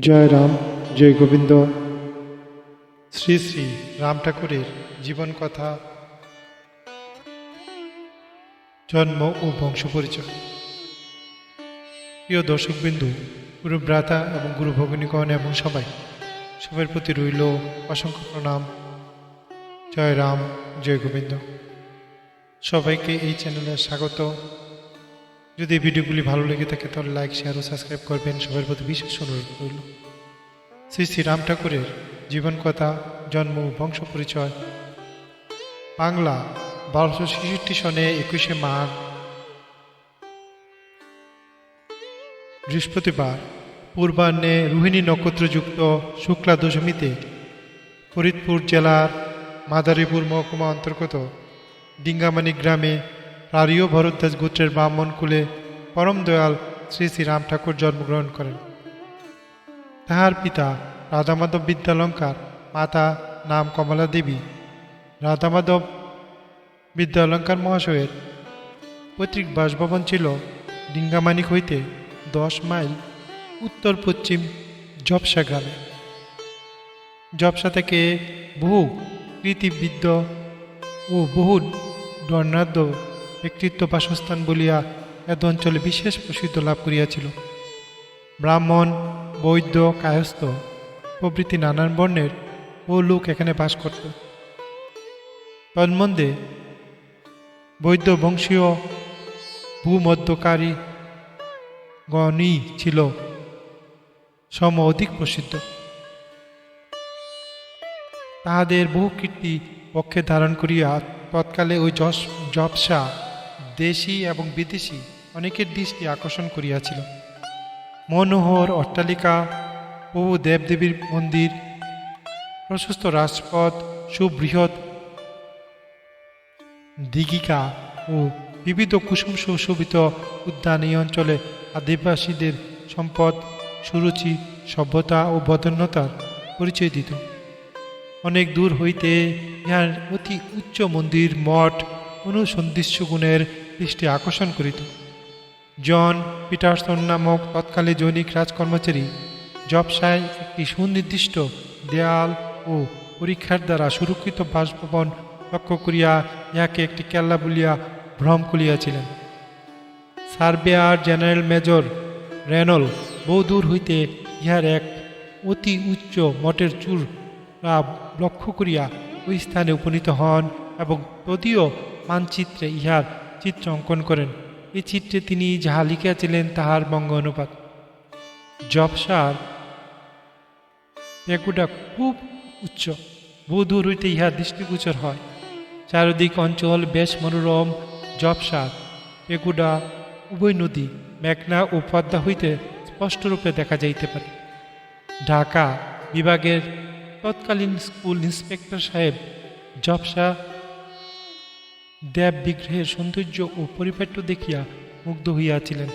জয় রাম, জয় গোবিন্দ। শ্রী শ্রী রাম ঠাকুরের জীবন কথা। জন্ম ও বংশ পরিচয়। প্রিয় দর্শকবিন্দু গুরু ভ্রাতা এবং গুরু ভগিনীগণ এবং সবাই, সবার প্রতি রইল অসংখ্য প্রণাম। জয় রাম, জয় গোবিন্দ। সবাইকে এই চ্যানেলে স্বাগত। যদি ভিডিওগুলি ভালো লেগে থাকে, তাহলে লাইক শেয়ার ও সাবস্ক্রাইব করবেন। সবার প্রতি বিশেষ অনুরোধ রইল। শ্রী শ্রী রাম ঠাকুরের জীবন কথা, জন্ম, বংশ পরিচয়। বাংলা বারোশো ছেষট্টি সনে একুশে মাঘ। বৃহস্পতিবার, পূর্বাহ্নে রোহিণী নক্ষত্রযুক্ত শুক্লা দশমীতে ফরিদপুর জেলার মাদারীপুর মহকুমা অন্তর্গত ডিঙ্গামানি গ্রামে রারীয় ভরদ্বাজ গোত্রের ব্রাহ্মণ কুলে পরম দয়াল শ্রী শ্রী রাম ঠাকুর জন্মগ্রহণ করেন। তাহার পিতা রাধামাধব বিদ্যালঙ্কার, মাতা নাম কমলা দেবী। রাধামাধব বিদ্যালঙ্কার মহাশয়ের পৈতৃক বাসভবন ছিল ডিঙ্গামানিক হইতে দশ মাইল উত্তর পশ্চিম জবসা গ্রামে। জবসা থেকে বহু কৃতিবিদ্য ও বহু দর্ণাঢ্য ব্যক্তিত্ব বাসস্থান বলিয়া এত অঞ্চলে বিশেষ প্রসিদ্ধ লাভ করিয়াছিল। ব্রাহ্মণ, বৈদ্য, কায়স্থ প্রভৃতি নানান বর্ণের ও লোক এখানে বাস করত। তন্মধ্যে বৈদ্য বংশীয় ভূমধ্যকারী গণই ছিল সম অধিক প্রসিদ্ধ। তাহাদের বহু কীর্তি পক্ষে ধারণ করিয়া তৎকালে ওই যশ জবসা দেশি এবং বিদেশি অনেকের দৃষ্টি আকর্ষণ করিয়াছিল। মনোহর, অট্টালিকা বহু দেবদেবীর মন্দির, প্রশস্ত রাজপথ, সুবৃহৎ দিঘিকা ও বিবিধ কুসুম সুশোভিত উদ্যান এই অঞ্চলে আদিবাসীদের সম্পদ, সুরুচি, সভ্যতা ও বদন্যতার পরিচয় দিত। অনেক দূর হইতে ইহার অতি উচ্চ মন্দির, মঠ অনুসন্ধিস্য গুণের দৃষ্টি আকর্ষণ করিত। জন পিটারসন নামক তৎকালে জৈনিক রাজকর্মচারী জবসায় একটি সুনির্দিষ্ট দেয়াল ও পরীক্ষার দ্বারা সুরক্ষিত বাসভবন লক্ষ্য করিয়া ইহাকে একটি কেল্লা বলিয়া ভ্রম করিয়াছিলেন সার্ভেয়ার জেনারেল মেজর রেনল বহুদূর হইতে ইহার এক অতি উচ্চ মঠের চূড় লক্ষ্য করিয়া ওই স্থানে উপনীত হন এবং তদীয় মানচিত্রে ইহার চিত্র অঙ্কন করেন। এই চিত্রে তিনি যাহা লিখিয়াছিলেন, তাহার বঙ্গ অনুপাত। জবসার এগুটা খুব উচ্চ। বহুদূর হইতে ইহা দৃষ্টিগোচর হয়। চারিদিক অঞ্চল বেশ মনোরম। জবসার এগুডা উভয় নদী, মেঘনা ও পদ্মা হইতে স্পষ্টরূপে দেখা যাইতে পারে। ঢাকা বিভাগের তৎকালীন স্কুল ইন্সপেক্টর সাহেব জবসা দেব বিগ্রহের সৌন্দর্য ও পরিপাট্য দেখিয়া মুগ্ধ হইয়াছিলেন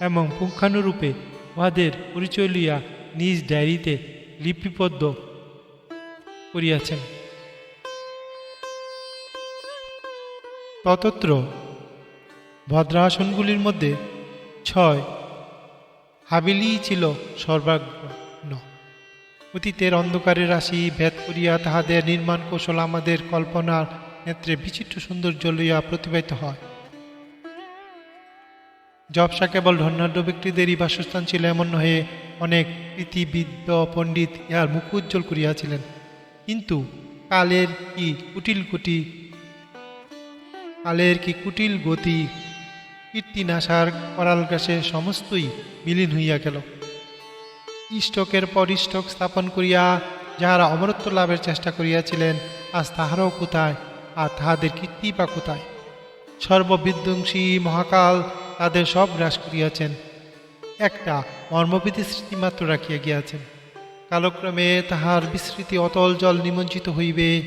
এবং পুঙ্খানুরূপে উহাদের পরিচয় লইয়া নিজ ডায়েরিতে লিপিবদ্ধ করিয়াছেন। ততত্র ভদ্রাসনগুলির মধ্যে ছয় হাবিলিই ছিল সর্বাগ্ন। অতীতের অন্ধকারের রাশি ভেদ করিয়া তাহাদের নির্মাণ কৌশল আমাদের কল্পনার নেত্রে বিচিত্র সৌন্দর্য লইয়া প্রতিবাহিত হয়। জবসা কেবল ধন্যাঢ্য ব্যক্তিদেরই বাসস্থান ছিল এমন নহে, অনেক প্রীতিবিদ্য পণ্ডিত ইহার মুখ উজ্জ্বল করিয়াছিলেন। কিন্তু কালের কি কুটিল কুটি কালের কি কুটিল গতি? কীর্তিনাশার করাল গ্রাসে সমস্তই বিলীন হইয়া গেল। ইষ্টকের পর ইষ্টক স্থাপন করিয়া যাহারা অমরত্ব লাভের চেষ্টা করিয়াছিলেন, আজ তাহারাও কোথায়? আর তাহাদের কীর্তি বা কোথায়? সর্ববিধ্বংসী মহাকাল তাদের সব গ্রাস করিয়াছেন। একটা মর্মবিধি স্মৃতিমাত্র রাখিয়া গিয়াছেন। কালক্রমে তাহার বিস্মৃতি অতল জল নিমজ্জিত হইবে।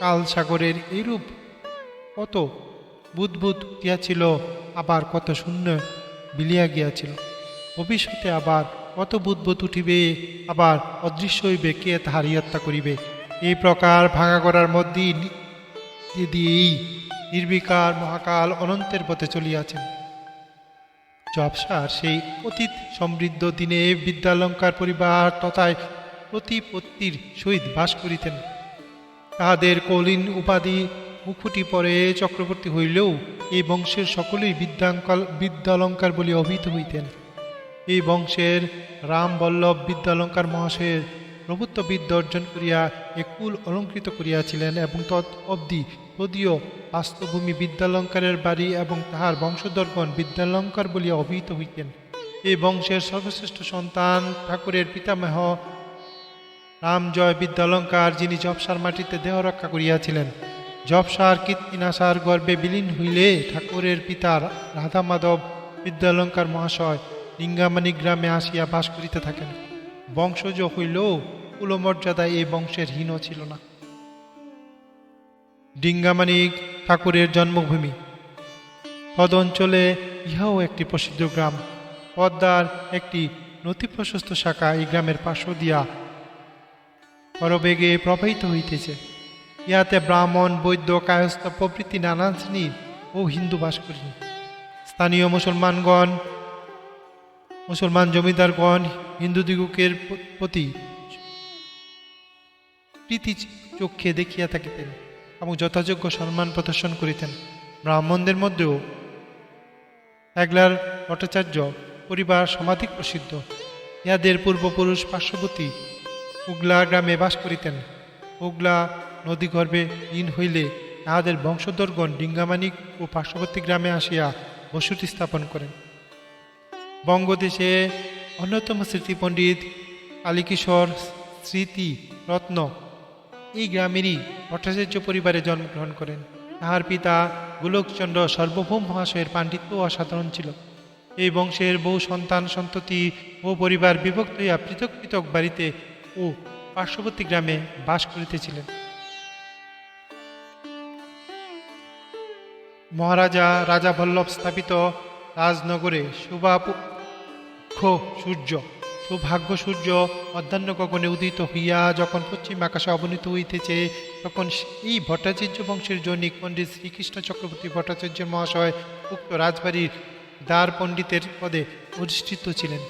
কাল সাগরের এইরূপ কত বুদবুদ উঠিয়াছিল, আবার কত শূন্য বিলিয়া গিয়াছিল। ভবিষ্যতে আবার কত বুদবুদ উঠিবে, আবার অদৃশ্য হইবে, কে তাহার হত্যা করিবে? এই প্রকার ভাঙা করার মধ্যেই দিয়েই নির্বিকার মহাকাল অনন্তের পথে চলিয়াছেন। জবসার সেই অতীত সমৃদ্ধ দিনে বিদ্যালঙ্কার পরিবার তথায় প্রতিপত্তির সহিত বাস করিতেন। তাহাদের কলিন উপাধি মুখুটি পরে চক্রবর্তী হইলেও এই বংশের সকলেই বিদ্যাঙ্কল বিদ্যালঙ্কার বলে অভিহিত হইতেন। এই বংশের রাম বল্লভ বিদ্যালঙ্কার মহাশয়ের প্রভুত্ব বিদ্যা অর্জন করিয়া একুল অলঙ্কৃত করিয়াছিলেন এবং তৎ অবধি তদীয় বাস্তভূমি বিদ্যালঙ্কারের বাড়ি এবং তাহার বংশধরগণ বিদ্যালঙ্কার বলিয়া অভিহিত হইতেন। এই বংশের সর্বশ্রেষ্ঠ সন্তান ঠাকুরের পিতামহ রামজয় বিদ্যালঙ্কার, যিনি জবসার মাটিতে দেহ রক্ষা করিয়াছিলেন। জবসার কীর্তিনাশার গর্বে বিলীন হইলে ঠাকুরের পিতার রাধা মাধব বিদ্যালঙ্কার মহাশয় লিঙ্গামানি গ্রামে আসিয়া বাস করিতে থাকেন। বংশজ হইলেও কুলমর্যাদা এই বংশের হীন ছিল না। ডিঙ্গামানিক ঠাকুরের জন্মভূমি। পদ অঞ্চলে ইহাও একটি প্রসিদ্ধ গ্রাম। পদ্মার একটি নথি প্রশস্ত শাখা এই গ্রামের পার্শ্ব দিয়া পরবেগে প্রবাহিত হইতেছে। ইহাতে ব্রাহ্মণ, বৈদ্য, কায়স্থ প্রভৃতি নানান শ্রেণির ও হিন্দু বাস করেন স্থানীয় মুসলমানগণ মুসলমান জমিদারগণ হিন্দু দিগুকের প্রতি প্রীতি চক্ষে দেখিয়া থাকিতেন এবং যথাযোগ্য সম্মান প্রদর্শন করিতেন। ব্রাহ্মণদের মধ্যেও একলার ভট্টাচার্য পরিবার সমাধিক প্রসিদ্ধ। ইহাদের পূর্বপুরুষ পার্শ্ববর্তী উগলা গ্রামে বাস করিতেন। উগলা নদীগর্ভে লীন হইলে তাহাদের বংশধরগণ ডিঙ্গামানিক ও পার্শ্ববর্তী গ্রামে আসিয়া বসতি স্থাপন করেন। বঙ্গদেশে অন্যতম স্মৃতি পণ্ডিত কালীকিশোর স্মৃতি রত্ন এই গ্রামেরই ভট্টাচার্য পরিবারে জন্মগ্রহণ করেন। তাহার পিতা গোলকচন্দ্র সর্বভৌম মহাশয়ের পাণ্ডিত্য অসাধারণ ছিল। এই বংশের বহু সন্তান, সন্ততি ও পরিবার বিভক্ত হইয়া পৃথক পৃথক বাড়িতে ও পার্শ্ববর্তী গ্রামে বাস করিতেছিলেন। মহারাজা রাজা বল্লভ স্থাপিত রাজনগরে শুভাক্ষ সূর্য, সৌভাগ্য সূর্য অধ্যাহ্ন গগনে উদিত হইয়া যখন পশ্চিম আকাশে অবনীত হইতেছে, তখন এই ভট্টাচার্য বংশের জৈনিক পণ্ডিত শ্রীকৃষ্ণ চক্রবর্তী ভট্টাচার্য মহাশয় উক্ত রাজবাড়ির দ্বার পণ্ডিতের পদে অধিষ্ঠিত ছিলেন।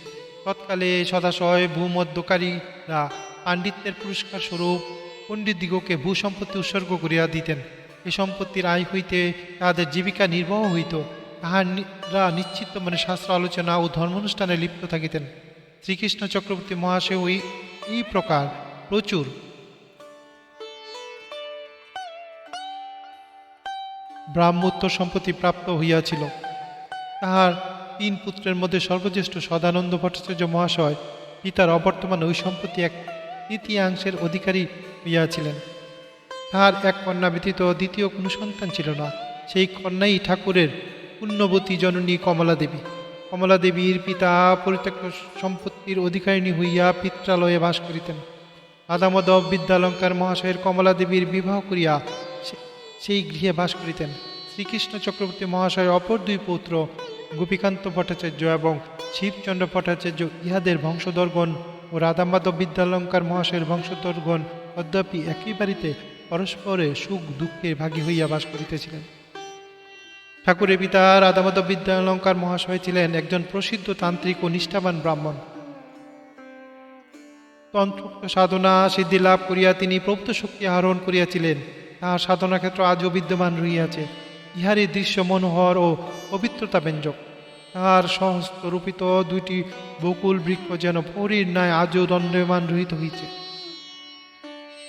তৎকালে সদাশয় ভূমধ্যকারীরা পাণ্ডিত্যের পুরস্কার স্বরূপ পণ্ডিতদিগকে ভূসম্পত্তি উৎসর্গ করিয়া দিতেন। এ সম্পত্তির আয় হইতে তাহাদের জীবিকা নির্বাহ হইত। তাহারা নিশ্চিত মানে শাস্ত্র আলোচনা ও ধর্মানুষ্ঠানে লিপ্ত থাকিতেন। শ্রীকৃষ্ণ চক্রবর্তী মহাশয় ওই, এই প্রকার প্রচুর। ব্রাহ্মোত্তর সম্পত্তি প্রাপ্ত হইয়াছিল। তাহার তিন পুত্রের মধ্যে সর্বজ্যেষ্ঠ সদানন্দ ভট্টাচার্য মহাশয় পিতার অবর্তমান ওই সম্পত্তি এক তৃতীয়াংশের অধিকারী হইয়াছিলেন। তাহার এক কন্যা ব্যতীত দ্বিতীয় কোনো সন্তান ছিল না। সেই কন্যাই ঠাকুরের পুণ্যবতী জননী কমলা দেবী কমলা দেবীর পিতা পরিত্যক্ত সম্পত্তির অধিকারিণী হইয়া পিত্রালয়ে বাস করিতেন। আদামদব বিদ্যালঙ্কার মহাশয়ের কমলা দেবীর বিবাহ করিয়া সেই গৃহে বাস করিতেন। শ্রীকৃষ্ণ চক্রবর্তী মহাশয়ের অপর দুই পুত্র গোপীকান্ত ভট্টাচার্য এবং শিবচন্দ্র ভট্টাচার্য ইহাদের বংশধরগণ ও রাধামাধব বিদ্যালঙ্কার মহাশয়ের বংশধরগণ অদ্যাপি একই বাড়িতে পরস্পরে সুখ দুঃখে ভাগী হইয়া বাস করিতেছিলেন। ঠাকুরের পিতা, রাধামাধব বিদ্যালঙ্কার মহাশয় ছিলেন একজন প্রসিদ্ধ তান্ত্রিক ও নিষ্ঠাবান ব্রাহ্মণ। তন্ত্রোক্ত সাধনা, সিদ্ধি লাভ করিয়া তিনি প্রভূত শক্তি আহরণ করিয়াছিলেন। তাহার সাধনা ক্ষেত্র আজও বিদ্যমান রহিয়াছে। ইহারই দৃশ্য মনোহর ও পবিত্রতা ব্যঞ্জক তাহার সহস্ত রূপিত দুইটি বকুল বৃক্ষ যেন পরীর ন্যায় আজও দণ্ডমান রহিত হইছে।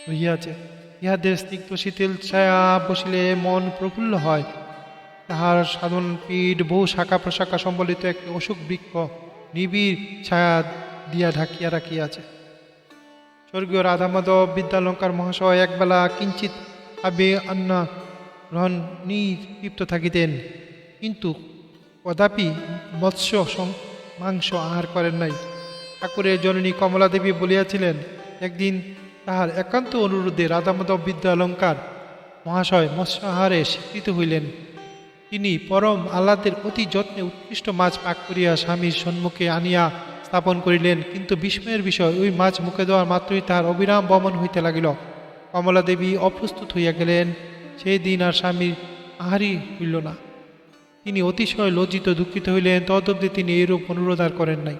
রহিয়াছে। ইহাদের স্নিগ্ধ শীতল ছায়া বসিলে মন প্রফুল্ল হয়। তাহার সাধন পীঠ, বহু শাখা প্রশাখা সম্বলিত একটি অসুখ বৃক্ষ নিবিড় ছায়া দিয়া ঢাকিয়া রাখিয়াছে। স্বর্গীয় রাধামাধব বিদ্যালঙ্কার মহাশয় একবেলা কিঞ্চিত আবে আন্না গ্রহণ নিতৃপ্ত থাকিতেন, কিন্তু কদাপি মৎস্য মাংস আহার করেন নাই। ঠাকুরের জননী কমলা দেবী বলিয়াছিলেন, একদিন তাহার একান্ত অনুরোধে রাধামাধব বিদ্যালঙ্কার মহাশয় মৎস্য আহারে স্বীকৃত হইলেন। তিনি পরম আহ্লাদের অতি যত্নে উৎকৃষ্ট মাছ পাক করিয়া স্বামীর সম্মুখে আনিয়া স্থাপন করিলেন। কিন্তু বিস্ময়ের বিষয়, ওই মাছ মুখে দেওয়ার মাত্রই তাহার অবিরাম বমন হইতে লাগিল। কমলা দেবী অপ্রস্তুত হইয়া গেলেন। সেই দিন আর স্বামীর আহারই হইল না। তিনি অতিশয় লজ্জিত, দুঃখিত হইলেন। তদব্দি তিনি এইরূপ অনুরোধ আর করেন নাই।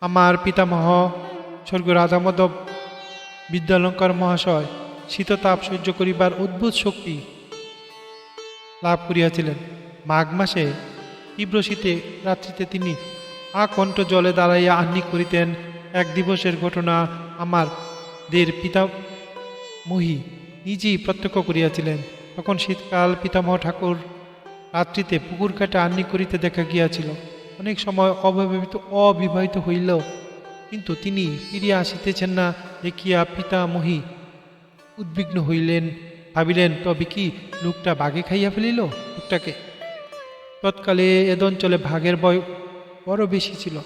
আমার পিতামহ স্বর্গ রাধামাধব বিদ্যালঙ্কার মহাশয়, শীততাপ সহ্য করিবার অদ্ভুত শক্তি লাভ করিয়াছিলেন। মাঘ মাসে তীব্র শীতে রাত্রিতে তিনি আকণ্ঠ জলে দাঁড়াইয়া আহ্নিক করিতেন। এক দিবসের ঘটনা আমার দের পিতা মহি নিজেই প্রত্যক্ষ করিয়াছিলেন। তখন শীতকাল পিতামহ ঠাকুর রাত্রিতে পুকুর কাটে আহ্নিক করিতে দেখা গিয়াছিল। অনেক সময় অবিবাহিত অবিবাহিত হইল কিন্তু তিনি ফিরিয়া আসিতেছেন না, দেখিয়া পিতামহী উদ্বিগ্ন হইলেন। ভাবিলেন, তবে কি লোকটা বাঘে খাইয়া ফেলিল? লোকটাকে, তৎকালে এদ অঞ্চলে ভাগের বয় বড় বেশি ছিল।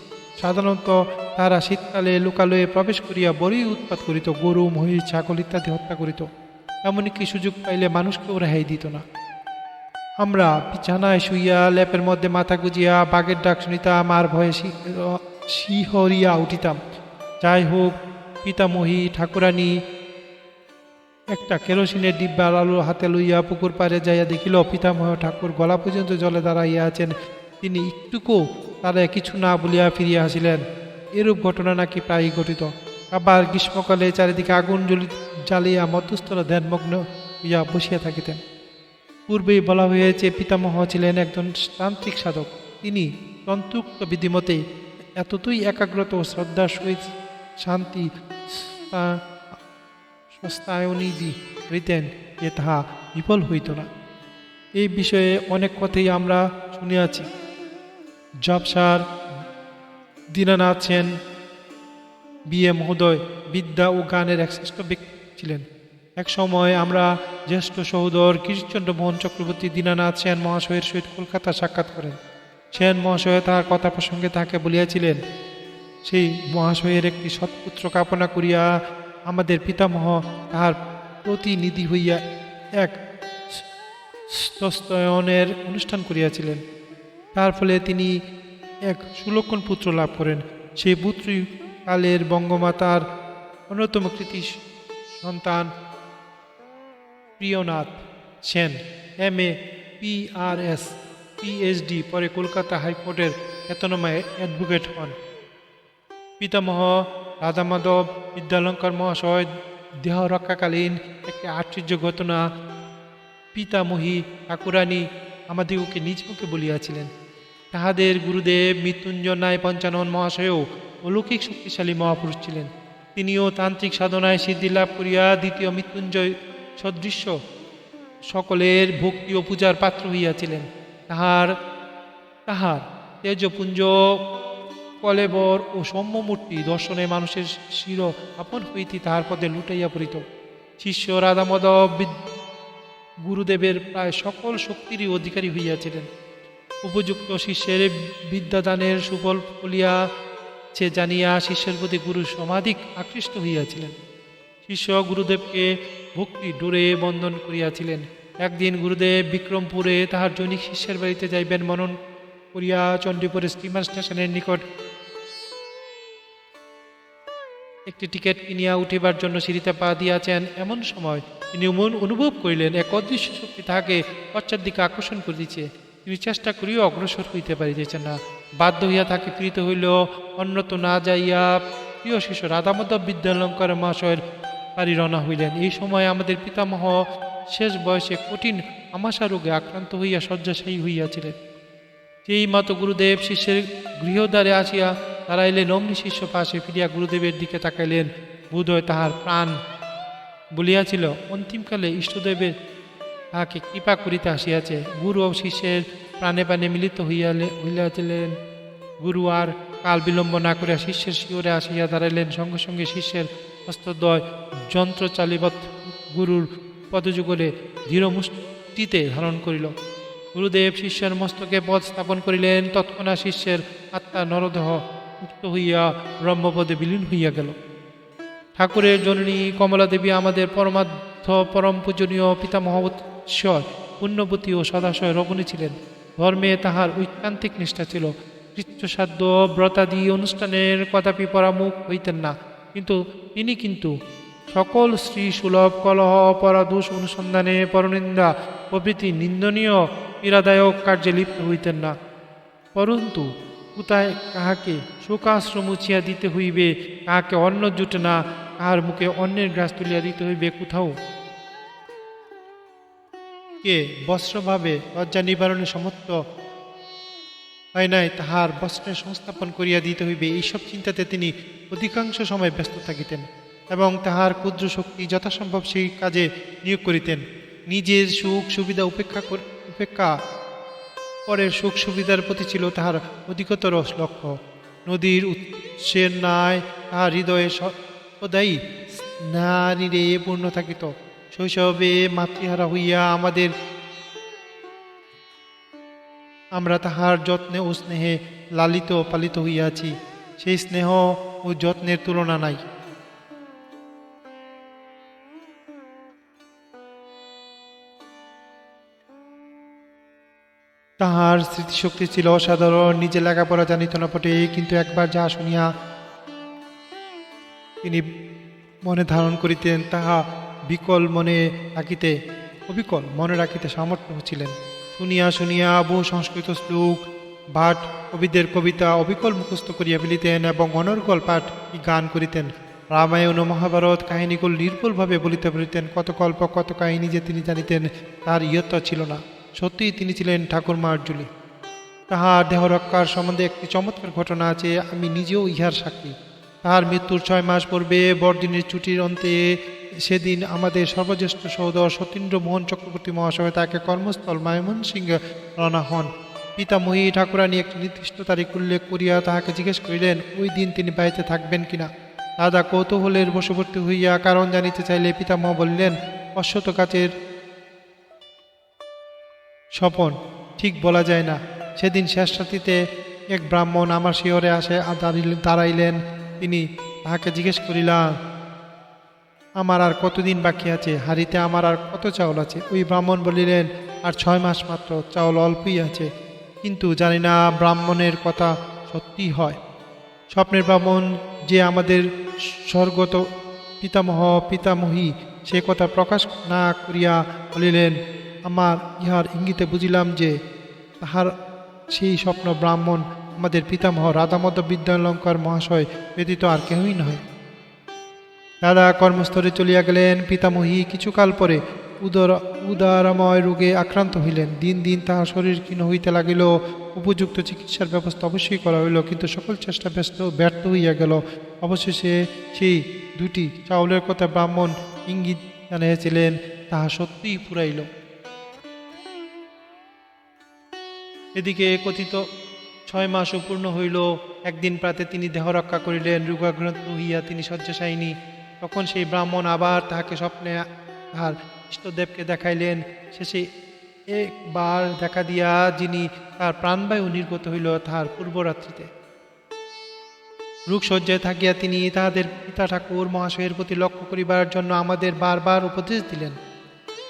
সাধারণত তারা শীতকালে লোকালয়ে প্রবেশ করিয়া বড়ই উৎপাত করিত, গরু, মহিষ, ছাগল ইত্যাদি হত্যা করিত। এমনকি সুযোগ পাইলে মানুষকেও রেহাই দিত না। আমরা বিছানায় শুইয়া লেপের মধ্যে মাথা গুজিয়া বাঘের ডাক শুনিতাম আর ভয়ে শিহরিয়া উঠিতাম। যাই হোক পিতামহী, ঠাকুরানী একটা কেরোসিনের ডিব্বা আলু হাতে লইয়া পুকুর পাড়ে যাইয়া দেখিল পিতামহ ঠাকুর গলা পর্যন্ত জলে দাঁড়াইয়া আছেন। তিনি একটুকু তারা কিছু না বলিয়া ফিরিয়া আসিলেন। এরূপ ঘটনা নাকি প্রায়ই ঘটিত। আবার গ্রীষ্মকালে চারিদিকে আগুন জ্বলি জ্বালিয়া মধ্যস্থল ধ্যানমগ্ন হইয়া বসিয়া থাকিতেন। পূর্বেই বলা হয়েছে, পিতামহ ছিলেন একজন তান্ত্রিক সাধক। তিনি তন্ত্রুক্ত বিধিমতে এতটুই একাগ্রত ও শ্রদ্ধার সহিত শান্তি সস্তায়নিধি করিতেন যে তাহা বিফল হইত না। এই বিষয়ে অনেক কথাই আমরা শুনিয়াছি। জবসার দীনানাথ সেন বিএ মহোদয় বিদ্যা ও গানের এক শ্রেষ্ঠ ব্যক্তি ছিলেন। এক সময় আমরা জ্যেষ্ঠ সহোদর কৃষ্ণচন্দ্র মোহন চক্রবর্তী দীনানাথ সেন মহাশয়ের সহিত কলকাতা সাক্ষাৎ করেন। সেন মহাশয় তাহার কথা প্রসঙ্গে তাহাকে বলিয়াছিলেন, সেই মহাশয়ের একটি সৎপুত্র কামনা করিয়া আমাদের পিতামহ তাহার প্রতিনিধি হইয়া এক স্তস্তয়নের অনুষ্ঠান করিয়াছিলেন। তার ফলে তিনি এক সুলক্ষণ পুত্র লাভ করেন। সেই পুত্রই কালের বঙ্গমাতার অন্যতম কৃতি সন্তান Priyanath Sen, M A P R S PhD পরে কলকাতা হাইকোর্টের খ্যাতনামা অ্যাডভোকেট হন। পিতামহ রাধামাধব বিদ্যালঙ্কার মহাশয় দেহ রক্ষাকালীন একটি আশ্চর্য ঘটনা পিতামহী ঠাকুরানী আমাদিগকে নিজ মুখে বলিয়াছিলেন। তাহাদের গুরুদেব মৃত্যুঞ্জনায় পঞ্চানন মহাশয়ও অলৌকিক শক্তিশালী মহাপুরুষ ছিলেন। তিনিও তান্ত্রিক সাধনায় সিদ্ধি লাভ করিয়া দ্বিতীয় মৃত্যুঞ্জয় সদৃশ্য সকলের ভক্তি ও পূজার পাত্র হইয়াছিলেন। তাহার তাহার তেজপুঞ্জ কলেবর ও সৌম্যমূর্তি দর্শনে মানুষের শির আপন হইতে তাহার পদে লুটাইয়া পড়িত। শিষ্য রাধামদব বিদ- গুরুদেবের প্রায় সকল শক্তিরই অধিকারী হইয়াছিলেন। উপযুক্ত শিষ্যের বিদ্যাদানের সুফল ফলিয়া সে জানিয়া শিষ্যের প্রতি গুরু সমাধিক আকৃষ্ট হইয়াছিলেন। শিষ্য গুরুদেবকে ভক্তি ডোরে বন্দন করিয়াছিলেন। একদিন গুরুদেব বিক্রমপুরে তাহার জৈনিক শিষ্যের বাড়িতে যাইবেন, মনন করিয়া চণ্ডীপুরের স্টিমার স্টেশনের নিকট একটি টিকিট কিনিয়া উঠিবার জন্য সিঁড়িতে পা দিয়াছেন। এমন সময় তিনি মন অনুভব করিলেন, এক অদৃশ্য শক্তি তাহাকে পশ্চাৎ দিকে আকর্ষণ করিতেছে। তিনি চেষ্টা করিও অগ্রসর হইতে পারিতেছেন না। বাধ্য হইয়া তাকে ফিরিতে হইল, অন্যত না যাইয়া প্রিয় শিষ্য রাধামদব বিদ্যালঙ্কর মহাশয়ের বাড়ি রওনা হইলেন। এই সময় আমাদের পিতামহ শেষ বয়সে কঠিন আমাশা রোগে আক্রান্ত হইয়া শয্যাশায়ী হইয়াছিলেন। সেই মতো গুরুদেব শিষ্যের গৃহদ্বারে আসিয়া দাঁড়াইলেন অমনি শিষ্য পাশে ফিরিয়া গুরুদেবের দিকে তাকাইলেন। বুধয় তাহার প্রাণ বলিয়াছিল, অন্তিমকালে ইষ্টদেবের তাহাকে কৃপা করিতে আসিয়াছে। গুরু ও শিষ্যের প্রাণে প্রাণে মিলিত হইয়ালে, হইয়াছিলেন। গুরু আর কাল বিলম্ব না করিয়া শিষ্যের শিওরে আসিয়া দাঁড়াইলেন। সঙ্গে সঙ্গে শিষ্যের হস্তদ্বয় যন্ত্র চালিবৎ গুরুর পদযুগলে দৃঢ় মুষ্টিতে ধারণ করিল। গুরুদেব শিষ্যের মস্তকে পদ স্থাপন করিলেন। তৎক্ষণাৎ শিষ্যের আত্মা নরদেহ মুক্ত হইয়া, ব্রহ্মপদে বিলীন হইয়া গেল। ঠাকুরের জননী কমলা দেবী আমাদের পরমার্থ পরম পূজনীয় পিতামহ ঈশ্বর পুণ্যবতী ও সদাশয় রমণী ছিলেন। ধর্মে তাহার ঐকান্তিক নিষ্ঠা ছিল। কৃচ্ছসাধ্য ব্রতাদি অনুষ্ঠানের কদাপি পরামুখ হইতেন না। কিন্তু তিনি কিন্তু সকল স্ত্রী সুলভ কলহ অপরাধোষ অনুসন্ধানে পরনিন্দা প্রভৃতি নিন্দনীয়, পীড়াদায়ক কার্যে লিপ্ত হইতেন না। পরন্তু কোথায় কাহাকে শোকাশ্রম উচিয়া দিতে হইবে, কাহাকে অন্ন জুটে না, কাহার মুখে অন্যের গ্রাস তুলিয়া দিতে হইবে কোথাও? কে বস্ত্রভাবে লজ্জা নিবারণে সমর্থ? হয় নাই তাহার বস্ত্রের সংস্থাপন করিয়া দিতে হইবে, এইসব চিন্তাতে তিনি অধিকাংশ সময় ব্যস্ত থাকিতেন এবং তাহার ক্ষুদ্র শক্তি যথাসম্ভব সেই কাজে নিয়োগ করিতেন। নিজের সুখ সুবিধা উপেক্ষা উপেক্ষা পরের সুখ সুবিধার প্রতি ছিল তাহার অধিকতর লক্ষ্য। নদীর উৎসের ন্যায় তাহার হৃদয়ে সদাই নারীরে পূর্ণ থাকিত। শৈশবে মাতৃহারা হইয়া আমাদের আমরা তাহার যত্নে ও স্নেহে লালিত পালিত হইয়াছি। সেই স্নেহ ও যত্নের তুলনা নাই। তাহার স্মৃতিশক্তি ছিল অসাধারণ, নিজে লেখাপড়া জানিত না বটে, কিন্তু একবার যা শুনিয়া তিনি মনে ধারণ করিতেন, তাহা বিকল মনে রাখিতে, অবিকল মনে রাখিতে সামর্থ্য ছিলেন শুনিয়া শুনিয়া বহু সংস্কৃত শ্লোক ভাট কবিদের কবিতা অবিকল মুখস্থ করিয়া ফেলিতেন এবং অনর্গল পাঠ গান করিতেন। রামায়ণ ও মহাভারত কাহিনীগুলো নির্ভুলভাবে বলিতে বলিতেন, কত গল্প, কত কাহিনী যে তিনি জানিতেন, তার ইয়ত্তা ছিল না। সত্যিই তিনি ছিলেন ঠাকুরমা আর্জুলি তাহার দেহ রক্ষার সম্বন্ধে একটি চমৎকার ঘটনা আছে, আমি নিজেও ইহার সাক্ষী। তাহার মৃত্যুর ছয় মাস পূর্বে বড়দিনের ছুটির অন্তে সেদিন আমাদের সর্বজ্যেষ্ঠ সহোদর সতীন্দ্র মোহন চক্রবর্তী মহাশয় তাকে কর্মস্থল ময়মনসিংহ রওনা হন। পিতামহী ঠাকুরানী একটি নির্দিষ্ট তারিখ উল্লেখ করিয়া তাহাকে জিজ্ঞেস করিলেন, ওই দিন তিনি বাড়িতে থাকবেন কিনা? দাদা কৌতূহলের বশবর্তী হইয়া কারণ জানিতে চাইলে পিতামহ বললেন অশ্বত গাছের স্বপন, ঠিক বলা যায় না। সেদিন শেষ রাতিতে এক ব্রাহ্মণ আমার শিহরে আসে দাঁড়াইলেন। তিনি তাহাকে জিজ্ঞেস করিলাম আমার আর কতদিন বাকি আছে? হাড়িতে আমার আর কত চাউল আছে? ওই ব্রাহ্মণ বলিলেন, আর ছয় মাস মাত্র, চাউল অল্পই আছে। কিন্তু জানি না ব্রাহ্মণের কথা সত্যি হয়। স্বপ্নের ব্রাহ্মণ যে আমাদের স্বর্গত পিতামহ, পিতামহী, সে কথা প্রকাশ না করিয়া বলিলেন আমার ইহার ইঙ্গিতে বুঝিলাম যে তাহার সেই স্বপ্ন ব্রাহ্মণ আমাদের পিতামহ রাধামদ বিদ্যালঙ্কার মহাশয় ব্যতীত আর কেহই নয় দাদা কর্মস্থলে চলিয়া গেলেন, পিতামহী কিছুকাল পরে উদর, উদারময় রোগে আক্রান্ত হইলেন। দিন দিন তাহার শরীর ক্ষীণ হইতে লাগিল, উপযুক্ত চিকিৎসার ব্যবস্থা অবশ্যই করা হইল, কিন্তু সকল চেষ্টা ব্যস্ত, ব্যর্থ হইয়া গেল। অবশেষে সেই দুটি চাউলের কথা ব্রাহ্মণ ইঙ্গিত জানিয়েছিলেন, তাহা সত্যিই ফুরাইল। এদিকে কথিত, ছয় মাসও পূর্ণ হইল, একদিন প্রাতে তিনি দেহ রক্ষা করিলেন রোগাগ্রন্ত হইয়া তিনি শয্যাশায়িনী। তখন সেই ব্রাহ্মণ আবার তাহাকে স্বপ্নে তাহার ইষ্টদেবকে দেখাইলেন। শেষে একবার দেখা দিয়া যিনি তার প্রাণবায়ু নির্গত হইল তাহার পূর্বরাত্রিতে। রূপসজ্জায় থাকিয়া তিনি তাহাদের পিতা ঠাকুর মহাশয়ের প্রতি লক্ষ্য করিবার জন্য আমাদের বারবার উপদেশ দিলেন।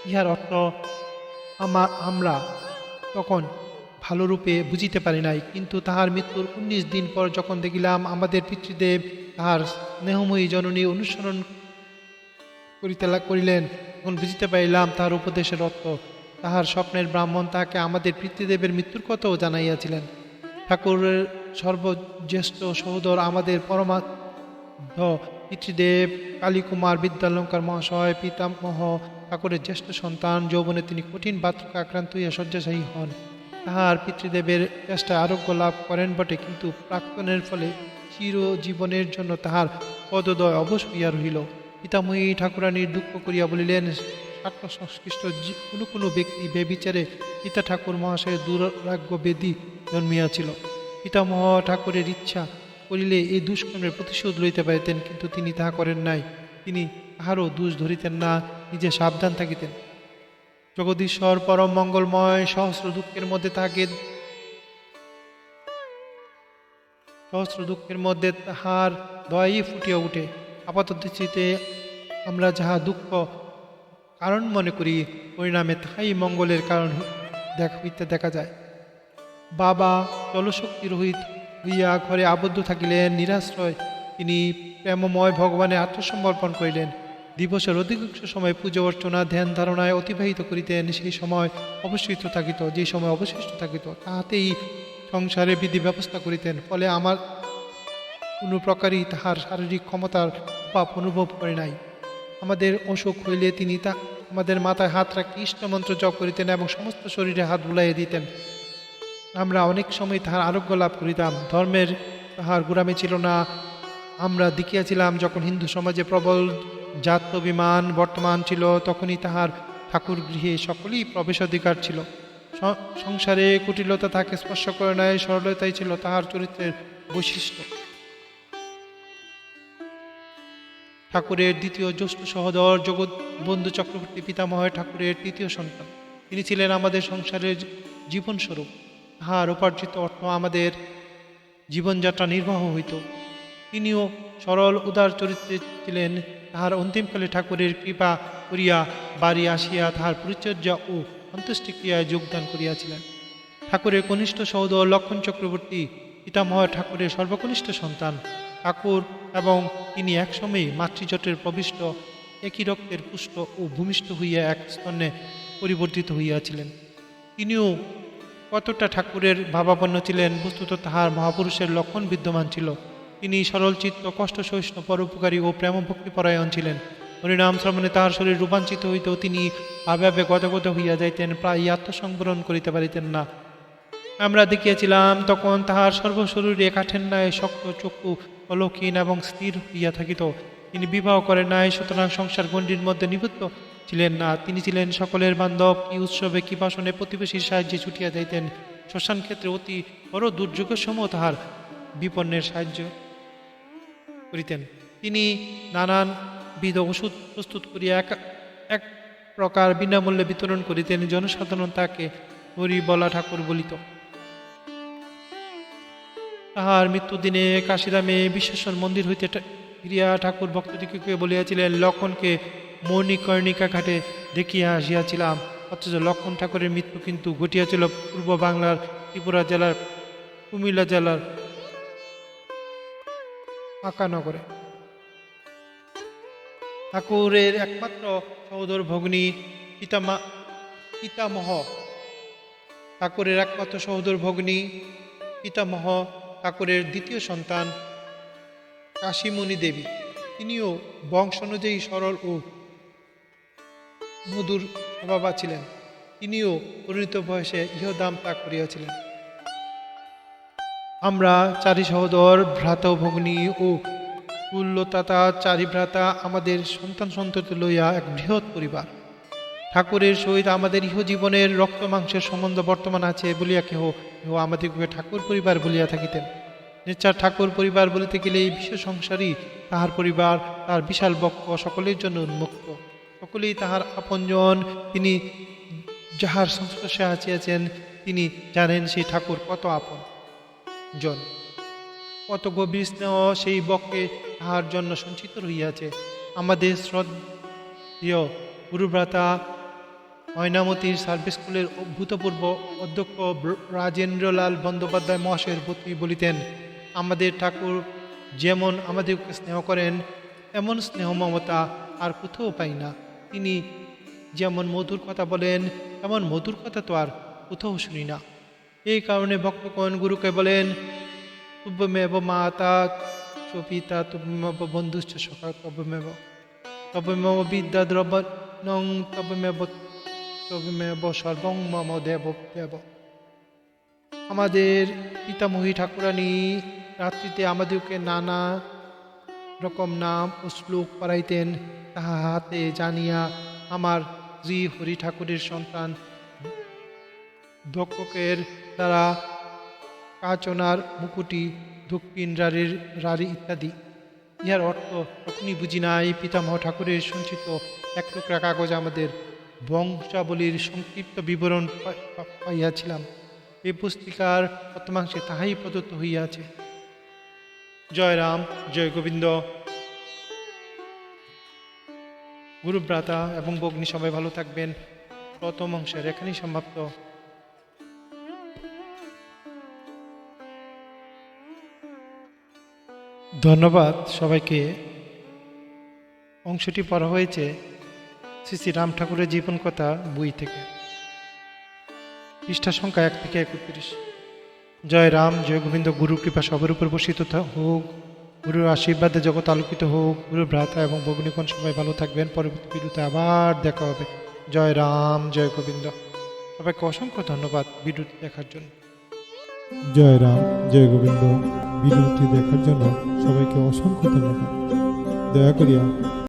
ইহার অর্থ আমার আমরা তখন ভালোরূপে বুঝিতে পারি নাই। কিন্তু তাহার মৃত্যুর উনিশ দিন পর যখন দেখিলাম আমাদের পিতৃদেব তাহার স্নেহময়ী জননী অনুসরণ করিতে করিলেন, তখন বুঝিতে পারিলাম তাহার উপদেশের অর্থ। তাহার স্বপ্নের ব্রাহ্মণ তাহাকে আমাদের পিতৃদেবের মৃত্যুর কথাও জানাইয়াছিলেন। ঠাকুরের সর্বজ্যেষ্ঠ সহোদর আমাদের পরমাধ্য পিতৃদেব কালীকুমার বিদ্যালঙ্কার মহাশয় পিতামহ ঠাকুরের জ্যেষ্ঠ সন্তান, যৌবনে তিনি কঠিন বাতকে আক্রান্ত হইয়া শয্যাশায়ী হন। তাহার পিতৃদেবের চেষ্টা আরোগ্য লাভ করেন বটে, কিন্তু প্রাক্তনের ফলে চিরজীবনের জন্য তাহার পদদয় অবশ হইয়া রহিল। পিতাময়ী ঠাকুরানীর দুঃখ করিয়া বলিলেন সংশ্লিষ্ট কোনো কোনো ব্যক্তি বেবিচারে পিতা ঠাকুর মহাশয়ের দুরাগ্য বেদি জন্মিয়াছিল। পিতামহ ঠাকুরের ইচ্ছা করিলে এই দুষ্কর্মের প্রতিশোধ লইতে পারিতেন, কিন্তু তিনি তাহা করেন নাই। তিনি কাহারও দোষ ধরিতেন না, নিজে সাবধান থাকিতেন। জগদীশ্বর পরম মঙ্গলময় সহস্র দুঃখের মধ্যে তাহাকে সহস্র দুঃখের মধ্যে তাহার দয়াই ফুটিয়া উঠে। আপাত দৃষ্টিতে আমরা যাহা দুঃখ কারণ মনে করি, পরিণামে তাহাই মঙ্গলের কারণ দেখা হইতে দেখা যায়। বাবা জলশক্তি রহিত হইয়া ঘরে আবদ্ধ থাকিলেন, নিরাশ্রয় তিনি প্রেমময় ভগবানের আত্মসমর্পণ করিলেন। দিবসের অধিকাংশ সময় পুজো অর্চনা, ধ্যান ধারণায় অতিবাহিত করিতেন। সেই সময় অবশিষ্ট থাকিত, যে সময় অবশিষ্ট থাকিত, তাহাতেই সংসারে বিধি ব্যবস্থা করিতেন। ফলে আমার কোনো প্রকারই তাহার শারীরিক ক্ষমতার পাপ অনুভব করে নাই। আমাদের অসুখ হইলে তিনি তা, আমাদের মাথায় হাত রাখি ইষ্টমন্ত্র জপ করিতেন এবং সমস্ত শরীরে হাত বুলাইয়া দিতেন। আমরা অনেক সময় তাহার আরোগ্য লাভ করিতাম। ধর্মের তাহার গোড়ামি ছিল না। আমরা দেখিয়াছিলাম যখন হিন্দু সমাজে প্রবল বিমান বর্তমান ছিল, তখনই তাহার ঠাকুর গৃহে সকলেই প্রবেশাধিকার ছিল। সংসারে কুটিলতা তাকে স্পর্শ করে নাই, সরলতাই ছিল তাহার চরিত্রের বৈশিষ্ট্য। ঠাকুরের দ্বিতীয় জ্যৈষ্ঠ সহোদর জগৎ বন্ধু চক্রবর্তী পিতামহের ঠাকুরের তৃতীয় সন্তান। তিনি ছিলেন আমাদের সংসারের জীবনস্বরূপ। তাহার উপার্জিত অর্থ আমাদের জীবনযাত্রা নির্বাহ হইত। তিনিও সরল, উদার চরিত্রে ছিলেন। তাহার অন্তিমকালে ঠাকুরের কৃপা করিয়া বাড়ি আসিয়া তাহার পরিচর্যা ও অন্ত্যেষ্টিক্রিয়ায় যোগদান করিয়াছিলেন। ঠাকুরের কনিষ্ঠ সহোদর লক্ষণ চক্রবর্তী পিতামহ ঠাকুরের সর্বকনিষ্ঠ সন্তান ঠাকুর এবং তিনি একসময় মাতৃজটের প্রবিষ্ট, একই রক্তের পুষ্ট ও ভূমিষ্ঠ হইয়া এক স্তনে পরিবর্তিত হইয়াছিলেন। তিনিও কতটা ঠাকুরের ভাবাপন্ন ছিলেন বস্তুত তাহার মহাপুরুষের লক্ষণ বিদ্যমান ছিল। তিনি সরল চিত্ত, কষ্ট সহিষ্ণু, পরোপকারী ও প্রেম ভক্তিপরায়ণ ছিলেন। হরিনাম শ্রবণে তাহার শরীর রূপাঞ্চিত হইতেও তিনি আবে গদগদ হইয়া যাইতেন প্রায় আত্মসংবরণ করিতে পারিতেন না। আমরা দেখিয়াছিলাম, তখন তাহার সর্বশরীরে কাঠের ন্যায় শক্ত, চক্ষু অলক্ষীন এবং স্থির হইয়া থাকিত। তিনি বিবাহ করেন নাই, সুতরাং সংসার গণ্ডির মধ্যে নিবদ্ধ ছিলেন না। তিনি ছিলেন সকলের বান্ধব, কি উৎসবে, কি বাসনে প্রতিবেশীর সাহায্যে ছুটিয়া যাইতেন। শ্মশান ক্ষেত্রে অতি বড় দুর্যোগের সময় তাহার বিপন্নের সাহায্য করিতেন। তিনি নানান বিধ ওষুধ প্রস্তুত করিয়া এক এক প্রকার বিনামূল্যে বিতরণ করিতেন, জনসাধারণ তাকে হরিবলা ঠাকুর বলিত। তাহার মৃত্যুদিনে কাশিরামে বিশ্বেশ্বর মন্দির হইতে ফিরিয়া ঠাকুর ভক্তদিকে বলিয়াছিলেন, লক্ষণকে মৌনিকর্ণিকা ঘাটে দেখিয়া আসিয়াছিলাম। অথচ লক্ষণ ঠাকুরের মৃত্যু কিন্তু ঘটিয়াছিল পূর্ব বাংলার ত্রিপুরা জেলার, কুমিল্লা জেলার আকানগরে ঠাকুরের একমাত্র সহোদর ভগ্নী পিতামা, পিতামহ। ঠাকুরের একমাত্র সহোদর ভগ্নী পিতামহ, ঠাকুরের দ্বিতীয় সন্তান কাশীমণি দেবী। তিনিও বংশ অনুযায়ী সরল ও মধুর স্বভাবা ছিলেন তিনিও পরিণত বয়সে ইহদাম ত্যাগ করিয়াছিলেন। আমরা চারি সহোদর ভ্রাতা ভগ্নী ও কুল্লতাতা চারি ভ্রাতা আমাদের সন্তান সন্ততি লইয়া এক বৃহৎ পরিবার। ঠাকুরের সহিত আমাদের ইহজীবনের রক্ত মাংসের সম্বন্ধ বর্তমান আছে বলিয়া কেহ কেহ আমাদিগকে ঠাকুর পরিবার বলিয়া থাকিতেন। নেচার ঠাকুর পরিবার বলিতে গেলে এই বিশ্ব সংসারই তাহার পরিবার তার বিশাল বক্ষ সকলের জন্য উন্মুক্ত। সকলেই তাহার আপনজন, তিনি যাহার সংস্পর্শে আছিয়াছেন তিনি জানেন সেই ঠাকুর কত আপন। জন। কত গভীর স্নেহ সেই বক্ষে তাহার জন্য সঞ্চিত রহিয়াছে। আমাদের শ্রদ্ধেয় গুরুভ্রাতা ময়নামতির সার্ভিস স্কুলের অভূতপূর্ব অধ্যক্ষ রাজেন্দ্রলাল বন্দ্যোপাধ্যায় মহাশয়ের প্রতি বলিতেন, আমাদের ঠাকুর যেমন আমাদেরকে স্নেহ করেন এমন স্নেহ মমতা আর কোথাও পাই না। তিনি যেমন মধুর কথা বলেন এমন মধুর কথা তো আর কোথাও শুনি না। এই কারণে ভক্তগণ গুরুকে বলেন তুব্যমেব মাতা চ পিতা তুব্যমেব বন্ধুশ্চ সখা তব্যমেব তব্যমেব বিদ্যা দ্রব্য নং তব্যমেব তব্যমেব সর্বং মম দেব দেব আমাদের পিতামহী ঠাকুরানী রাত্রিতে আমাদেরকে নানা রকম নাম ও শ্লোক পড়াইতেন, তাহা হাতে জানিয়া আমার শ্রী হরি ঠাকুরের সন্তান দক্ষকের দ্বারা কাচনার মুকুটি, দক্ষিণ রারির রারি ইত্যাদি। ইহার অর্থ তখনই বুঝি নাই, পিতামহ ঠাকুরের সঞ্চিত এক টুকরা কাগজ আমাদের বংশাবলীর সংক্ষিপ্ত বিবরণ পাইয়াছিলাম। এই পুস্তিকার প্রথমাংশে তাহাই প্রদত্ত হইয়াছে। জয় রাম, জয় গোবিন্দ। গুরুব্রাতা এবং বগ্নি সবাই ভালো থাকবেন। প্রথম অংশের এখানেই সমাপ্ত। ধন্যবাদ সবাইকে। অংশটি পড়া হয়েছে শ্রী শ্রী রাম ঠাকুরের জীবন কথা বই থেকে। পৃষ্ঠা সংখ্যা এক থেকে একত্রিশ। জয় রাম, জয় গোবিন্দ গুরু কৃপা সবার উপর বসিত হোক। গুরুর আশীর্বাদে জগৎ আলোকিত হোক। গুরুর ভ্রাতা এবং ভগ্নিকণ সবাই ভালো থাকবেন। পরবর্তী ভিডিওতে আবার দেখা হবে। জয় রাম, জয় গোবিন্দ। সবাইকে অসংখ্য ধন্যবাদ ভিডিওটি দেখার জন্য। জয় রাম, জয় গোবিন্দ। ভিডিওটি দেখার জন্য সবাইকে অসংখ্য ধন্যবাদ। দয়া করিয়া